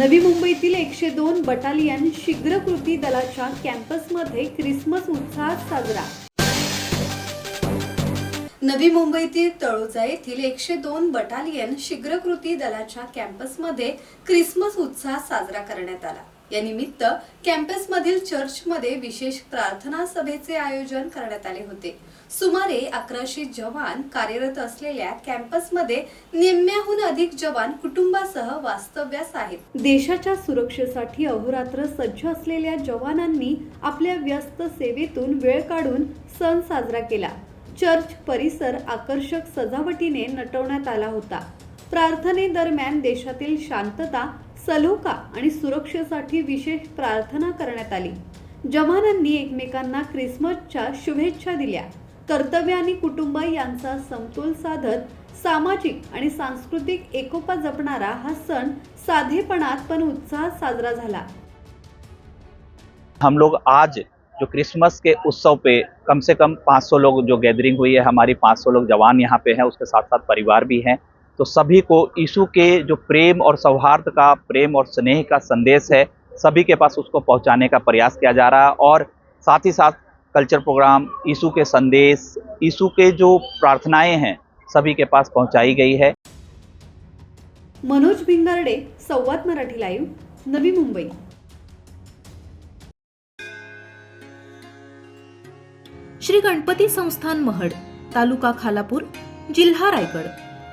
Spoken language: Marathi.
नवी मुंबईतील एकशे दोन बटालियन शीघ्र कृती दलाच्या कॅम्पसमध्ये क्रिसमस उत्साहात साजरा. नवी मुंबईतील तळोजा येथील एकशे दोन बटालियन शीघ्र कृती दलाच्या कॅम्पसमध्ये क्रिसमस उत्साह साजरा करण्यात आला. या निमित्त कॅम्पसमधील चर्चमध्ये विशेष प्रार्थना सभेचे आयोजन करण्यात आले होते. सुमारे अकराशे जवान कार्यरत असलेल्या कॅम्पसमध्ये निम्म्याहून अधिक जवान कुटुंबासह वास्तव्यास आहेत. देशाच्या सुरक्षेसाठी अहोरात्र सज्ज असलेल्या जवानांनी आपल्या व्यस्त सेवेतून वेळ काढून सण साजरा केला. चर्च परिसर आकर्षक सजावटीने नटवण्यात आला होता. प्रार्थनेदरम्यान देशातील शांतता सलोखा आणि सुरक्षेसाठी विशेष प्रार्थना करण्यात आली. जवानांनी एकमेकांना क्रिसमसच्या शुभेच्छा दिल्या. कर्तव्य आणि कुटुंब यांचा समतोल साधत सामाजिक आणि सांस्कृतिक एकोपा जपणारा हा सण साधेपणात पण उत्साहात साजरा झाला. हम लोग आज जो क्रिसमस के उत्सव पे कम से कम 500 लोग जो गैदरिंग हुई है हमारी 500 लोग जवान यहाँ पे हैं उसके साथ साथ परिवार भी हैं। तो सभी को यीशु के जो प्रेम और सौहार्द का, प्रेम और स्नेह का संदेश है, सभी के पास उसको पहुँचाने का प्रयास किया जा रहा है और साथ ही साथ कल्चर प्रोग्राम यीशु के संदेश, यीशु के जो प्रार्थनाएँ हैं, सभी के पास पहुँचाई गई है। मनोज भिंगारडे, संवाद मराठी लाईव्ह, नवी मुंबई. श्री गणपती संस्थान महड, तालुका खालापूर, जिल्हा रायगड.